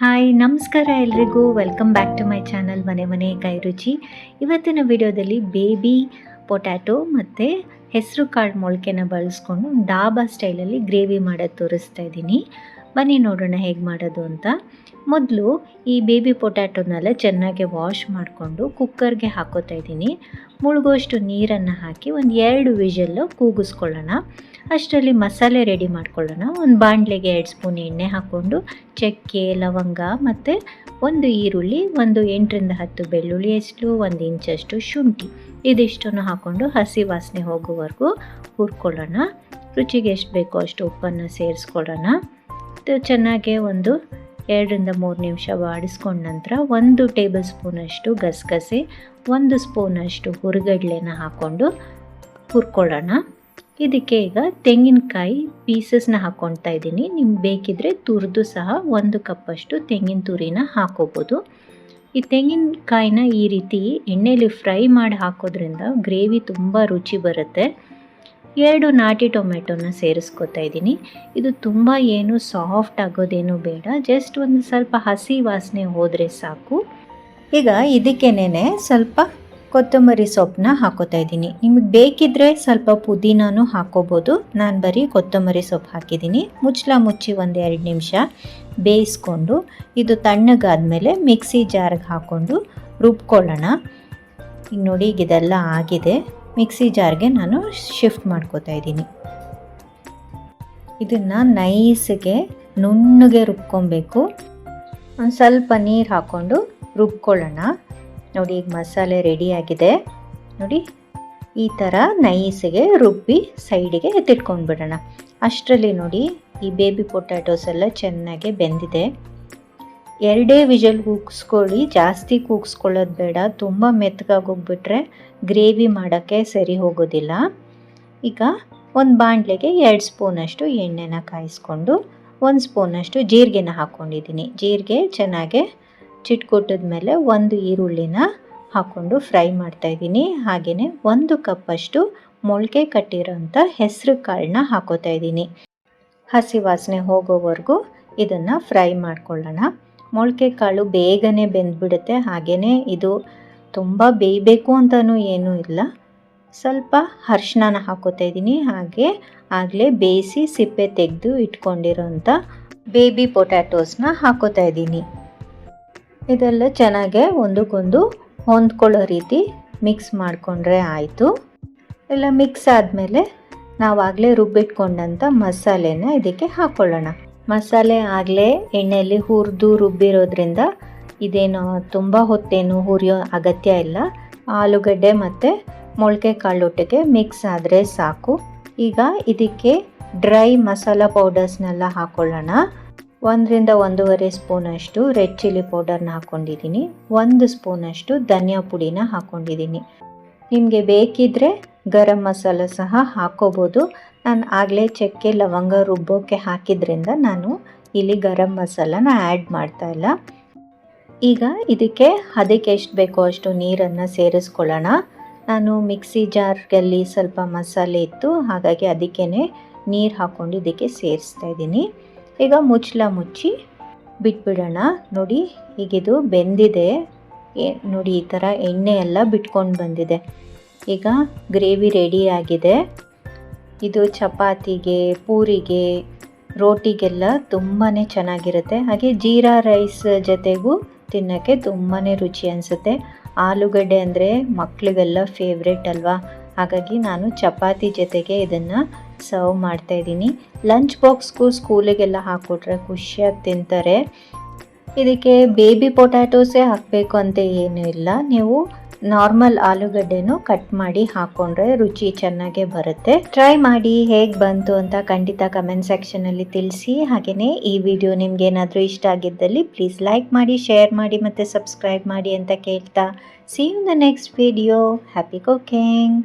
Hi ನಮಸ್ಕಾರ ಎಲ್ರಿಗೂ. Welcome back to my channel ಮನೆ ಮನೆ ಕೈರುಚಿ ಇವತ್ತಿನ ವಿಡಿಯೋದಲ್ಲಿ ಬೇಬಿ ಪೊಟ್ಯಾಟೊ ಮತ್ತು ಹೆಸರು ಕಾಳು ಮೊಳಕೆನ ಬಳಸ್ಕೊಂಡು ಡಾಬಾ ಸ್ಟೈಲಲ್ಲಿ ಗ್ರೇವಿ ಮಾಡೋದು ತೋರಿಸ್ತಾ ಇದ್ದೀನಿ. ಬನ್ನಿ ನೋಡೋಣ ಹೇಗೆ ಮಾಡೋದು ಅಂತ. ಮೊದಲು ಈ ಬೇಬಿ ಪೊಟ್ಯಾಟೋನೆಲ್ಲ ಚೆನ್ನಾಗಿ ವಾಶ್ ಮಾಡಿಕೊಂಡು ಕುಕ್ಕರ್ಗೆ ಹಾಕೋತಾ ಇದ್ದೀನಿ. ಮುಳುಗೋಷ್ಟು ನೀರನ್ನು ಹಾಕಿ ಒಂದು ಎರಡು ವಿಷಲ್ಲು ಕೂಗಿಸ್ಕೊಳ್ಳೋಣ. ಅಷ್ಟರಲ್ಲಿ ಮಸಾಲೆ ರೆಡಿ ಮಾಡ್ಕೊಳ್ಳೋಣ. ಒಂದು ಬಾಣಲೆಗೆ ಎರಡು ಸ್ಪೂನ್ ಎಣ್ಣೆ ಹಾಕ್ಕೊಂಡು ಚಕ್ಕೆ, ಲವಂಗ ಮತ್ತು ಒಂದು ಈರುಳ್ಳಿ, ಒಂದು ಎಂಟರಿಂದ ಹತ್ತು ಬೆಳ್ಳುಳ್ಳಿ ಎಷ್ಟು ಒಂದು ಇಂಚಷ್ಟು ಶುಂಠಿ ಇದಿಷ್ಟನ್ನು ಹಾಕ್ಕೊಂಡು ಹಸಿ ವಾಸನೆ ಹೋಗೋವರೆಗೂ ಹುರ್ಕೊಳ್ಳೋಣ. ರುಚಿಗೆ ಎಷ್ಟು ಬೇಕೋ ಅಷ್ಟು ಉಪ್ಪನ್ನು ಸೇರಿಸ್ಕೊಳ್ಳೋಣ. ಇದು ಚೆನ್ನಾಗಿ ಒಂದು ಎರಡರಿಂದ ಮೂರು ನಿಮಿಷ ಬಾಡಿಸ್ಕೊಂಡ ನಂತರ ಒಂದು ಟೇಬಲ್ ಸ್ಪೂನಷ್ಟು ಗಸಗಸೆ, ಒಂದು ಸ್ಪೂನಷ್ಟು ಹುರಿಗಡ್ಲೆನ ಹಾಕ್ಕೊಂಡು ಹುರ್ಕೊಳ್ಳೋಣ. ಇದಕ್ಕೆ ಈಗ ತೆಂಗಿನಕಾಯಿ ಪೀಸಸ್ನ ಹಾಕ್ಕೊಳ್ತಾ ಇದ್ದೀನಿ. ನಿಮ್ಗೆ ಬೇಕಿದ್ರೆ ತುರಿದು ಸಹ ಒಂದು ಕಪ್ಪಷ್ಟು ತೆಂಗಿನ ತುರಿನ ಹಾಕೋಬೋದು. ಈ ತೆಂಗಿನಕಾಯಿನ ಈ ರೀತಿ ಎಣ್ಣೆಯಲ್ಲಿ ಫ್ರೈ ಮಾಡಿ ಹಾಕೋದ್ರಿಂದ ಗ್ರೇವಿ ತುಂಬ ರುಚಿ ಬರುತ್ತೆ. ಎರಡು ನಾಟಿ ಟೊಮೆಟೊನ ಸೇರಿಸ್ಕೊತಾ ಇದ್ದೀನಿ. ಇದು ತುಂಬ ಏನು ಸಾಫ್ಟ್ ಆಗೋದೇನು ಬೇಡ. ಜಸ್ಟ್ ಒಂದು ಸ್ವಲ್ಪ ಹಸಿ ವಾಸನೆ ಹೋದರೆ ಸಾಕು. ಈಗ ಇದಕ್ಕೇನೆ ಸ್ವಲ್ಪ ಕೊತ್ತಂಬರಿ ಸೊಪ್ಪನ್ನ ಹಾಕೋತಾ ಇದ್ದೀನಿ. ನಿಮಗೆ ಬೇಕಿದ್ರೆ ಸ್ವಲ್ಪ ಪುದೀನೂ ಹಾಕೋಬೋದು. ನಾನು ಬರೀ ಕೊತ್ತಂಬರಿ ಸೊಪ್ಪು ಹಾಕಿದ್ದೀನಿ. ಮುಚ್ಚಲ ಮುಚ್ಚಿ ಒಂದು ಎರಡು ನಿಮಿಷ ಬೇಯಿಸ್ಕೊಂಡು, ಇದು ತಣ್ಣಗಾದ್ಮೇಲೆ ಮಿಕ್ಸಿ ಜಾರ್ಗೆ ಹಾಕ್ಕೊಂಡು ರುಬ್ಕೊಳ್ಳೋಣ. ಈಗ ನೋಡಿ, ಈಗ ಇದೆಲ್ಲ ಆಗಿದೆ. ಮಿಕ್ಸಿ ಜಾರ್ಗೆ ನಾನು ಶಿಫ್ಟ್ ಮಾಡ್ಕೋತಾ ಇದ್ದೀನಿ. ಇದನ್ನು ನೈಸ್ಗೆ ನುಣ್ಣಗೆ ರುಬ್ಕೊಬೇಕು. ಒಂದು ಸ್ವಲ್ಪ ನೀರು ಹಾಕ್ಕೊಂಡು ರುಬ್ಕೊಳ್ಳೋಣ. ನೋಡಿ, ಈಗ ಮಸಾಲೆ ರೆಡಿಯಾಗಿದೆ ನೋಡಿ, ಈ ಥರ ನೈಸಿಗೆ ರುಬ್ಬಿ ಸೈಡಿಗೆ ಎತ್ತಿಟ್ಕೊಂಡು ಬಿಡೋಣ ಅಷ್ಟರಲ್ಲಿ ನೋಡಿ, ಈ ಬೇಬಿ ಪೊಟ್ಯಾಟೋಸ್ ಎಲ್ಲ ಚೆನ್ನಾಗಿ ಬೆಂದಿದೆ. ಎರಡೇ ವಿಜಲ್ ಕೂಗಿಸ್ಕೊಳ್ಳಿ, ಜಾಸ್ತಿ ಕೂಗಿಸ್ಕೊಳ್ಳೋದು ಬೇಡ, ತುಂಬ ಮೆತ್ತಗಾಗಿ ಹೋಗ್ಬಿಟ್ರೆ ಗ್ರೇವಿ ಮಾಡೋಕ್ಕೆ ಸರಿ ಹೋಗೋದಿಲ್ಲ. ಈಗ ಒಂದು ಬಾಣಲೆಗೆ ಎರಡು ಸ್ಪೂನಷ್ಟು ಎಣ್ಣೆನ ಕಾಯಿಸ್ಕೊಂಡು, ಒಂದು ಸ್ಪೂನಷ್ಟು ಜೀರಿಗೆನ ಹಾಕ್ಕೊಂಡಿದ್ದೀನಿ ಜೀರಿಗೆ ಚೆನ್ನಾಗೆ ಚಿಟ್ಕೊಟ್ಟದ ಮೇಲೆ ಒಂದು ಈರುಳ್ಳಿನ ಹಾಕ್ಕೊಂಡು ಫ್ರೈ ಮಾಡ್ತಾಯಿದ್ದೀನಿ ಹಾಗೆಯೇ ಒಂದು ಕಪ್ಪಷ್ಟು ಮೊಳಕೆ ಕಟ್ಟಿರೋಂಥ ಹೆಸರು ಕಾಳನ್ನ ಹಾಕೋತಾ ಇದ್ದೀನಿ. ಹಸಿ ವಾಸನೆ ಹೋಗೋವರೆಗೂ ಇದನ್ನು ಫ್ರೈ ಮಾಡ್ಕೊಳ್ಳೋಣ. ಮೊಳಕೆ ಕಾಳು ಬೇಗನೆ ಬೆಂದ್ಬಿಡುತ್ತೆ. ಹಾಗೆಯೇ ಇದು ತುಂಬ ಬೇಯಬೇಕು ಅಂತಲೂ ಏನೂ ಇಲ್ಲ. ಸ್ವಲ್ಪ ಅರ್ಶಿನ ಹಾಕೋತಾ ಇದ್ದೀನಿ. ಹಾಗೆ ಆಗಲೇ ಬೇಯಿಸಿ ಸಿಪ್ಪೆ ತೆಗೆದು ಇಟ್ಕೊಂಡಿರೋಂಥ ಬೇಬಿ ಪೊಟ್ಯಾಟೋಸ್ನ ಹಾಕೋತಾ ಇದ್ದೀನಿ. ಇದೆಲ್ಲ ಚೆನ್ನಾಗೆ ಒಂದಕ್ಕೊಂದು ಹೊಂದ್ಕೊಳ್ಳೋ ರೀತಿ ಮಿಕ್ಸ್ ಮಾಡಿಕೊಂಡ್ರೆ ಆಯಿತು. ಎಲ್ಲ ಮಿಕ್ಸ್ ಆದಮೇಲೆ ನಾವಾಗಲೇ ರುಬ್ಬಿಟ್ಕೊಂಡಂಥ ಮಸಾಲೆನ ಇದಕ್ಕೆ ಹಾಕ್ಕೊಳ್ಳೋಣ ಮಸಾಲೆ ಆಗಲೇ ಎಣ್ಣೆಯಲ್ಲಿ ಹುರಿದು ರುಬ್ಬಿರೋದ್ರಿಂದ ಇದೇನು ತುಂಬ ಹೊತ್ತೇನು ಹುರಿಯೋ ಅಗತ್ಯ ಇಲ್ಲ. ಆಲೂಗಡ್ಡೆ ಮತ್ತು ಮೊಳಕೆ ಕಾಳೊಟ್ಟಿಗೆ ಮಿಕ್ಸ್ ಆದರೆ ಸಾಕು. ಈಗ ಇದಕ್ಕೆ ಡ್ರೈ ಮಸಾಲ ಪೌಡರ್ಸ್ನೆಲ್ಲ ಹಾಕ್ಕೊಳ್ಳೋಣ ಒಂದರಿಂದ ಒಂದೂವರೆ ಸ್ಪೂನಷ್ಟು ರೆಡ್ ಚಿಲ್ಲಿ ಪೌಡರ್ನ ಹಾಕ್ಕೊಂಡಿದ್ದೀನಿ ಒಂದು ಸ್ಪೂನಷ್ಟು ಧನಿಯಾ ಪುಡಿನ ಹಾಕ್ಕೊಂಡಿದ್ದೀನಿ ನಿಮಗೆ ಬೇಕಿದ್ದರೆ ಗರಂ ಮಸಾಲ ಸಹ ಹಾಕ್ಕೋಬೋದು ನಾನು ಆಗಲೇ ಚಕ್ಕೆ ಲವಂಗ ರುಬ್ಬೋಕ್ಕೆ ಹಾಕಿದ್ರಿಂದ ನಾನು ಇಲ್ಲಿ ಗರಂ ಮಸಾಲನ ಆ್ಯಡ್ ಮಾಡ್ತಾ ಇಲ್ಲ. ಈಗ ಇದಕ್ಕೆ ಅದಕ್ಕೆ ಎಷ್ಟು ಬೇಕೋ ಅಷ್ಟು ನೀರನ್ನು ಸೇರಿಸ್ಕೊಳ್ಳೋಣ. ನಾನು ಮಿಕ್ಸಿ ಜಾರ್ಗಲ್ಲಿ ಸ್ವಲ್ಪ ಮಸಾಲೆ ಇತ್ತು, ಹಾಗಾಗಿ ಅದಕ್ಕೇ ನೀರು ಹಾಕ್ಕೊಂಡು ಇದಕ್ಕೆ ಸೇರಿಸ್ತಾ ಇದ್ದೀನಿ. ಈಗ ಮುಚ್ಚಲ ಮುಚ್ಚಿ ಬಿಟ್ಬಿಡೋಣ. ನೋಡಿ, ಈಗಿದು ಬೆಂದಿದೆ. ನೋಡಿ, ಈ ಥರ ಎಣ್ಣೆ ಎಲ್ಲ ಬಿಟ್ಕೊಂಡು ಬಂದಿದೆ. ಈಗ ಗ್ರೇವಿ ರೆಡಿ ಆಗಿದೆ. ಇದು ಚಪಾತಿಗೆ, ಪೂರಿಗೆ, ರೋಟಿಗೆಲ್ಲ ತುಂಬಾ ಚೆನ್ನಾಗಿರುತ್ತೆ. ಹಾಗೆ ಜೀರಾ ರೈಸ್ ಜೊತೆಗೂ ತಿನ್ನೋಕ್ಕೆ ತುಂಬಾ ರುಚಿ ಅನಿಸುತ್ತೆ. ಆಲೂಗಡ್ಡೆ ಅಂದರೆ ಮಕ್ಕಳಿಗೆಲ್ಲ ಫೇವ್ರೆಟ್ ಅಲ್ವಾ? ಹಾಗಾಗಿ ನಾನು ಚಪಾತಿ ಜೊತೆಗೆ ಇದನ್ನು ಸರ್ವ್ ಮಾಡ್ತಾಯಿದ್ದೀನಿ ಲಂಚ್ ಬಾಕ್ಸ್ಗೂ ಸ್ಕೂಲಿಗೆಲ್ಲ ಹಾಕ್ಕೊಟ್ರೆ ಖುಷಿಯಾಗಿ ತಿಂತಾರೆ. ಇದಕ್ಕೆ ಬೇಬಿ ಪೊಟ್ಯಾಟೋಸೇ ಹಾಕಬೇಕು ಅಂತ ಏನೂ ಇಲ್ಲ. ನೀವು ನಾರ್ಮಲ್ ಆಲೂಗಡ್ಡೆನೂ ಕಟ್ ಮಾಡಿ ಹಾಕೊಂಡ್ರೆ ರುಚಿ ಚೆನ್ನಾಗೆ ಬರುತ್ತೆ. ಟ್ರೈ ಮಾಡಿ ಹೇಗೆ ಬಂತು ಅಂತ ಖಂಡಿತ ಕಮೆಂಟ್ ಸೆಕ್ಷನಲ್ಲಿ ತಿಳಿಸಿ. ಹಾಗೆಯೇ ಈ ವಿಡಿಯೋ ನಿಮ್ಗೆ ಏನಾದರೂ ಇಷ್ಟ ಆಗಿದ್ದಲ್ಲಿ ಪ್ಲೀಸ್ ಲೈಕ್ ಮಾಡಿ ಶೇರ್ ಮಾಡಿ ಮತ್ತು ಸಬ್ಸ್ಕ್ರೈಬ್ ಮಾಡಿ ಅಂತ ಕೇಳ್ತಾ. See you the next video happy cooking